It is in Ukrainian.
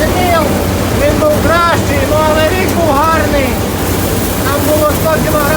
оцінив. Він був кращий, ну, але рік був гарний. Нам було 100 км.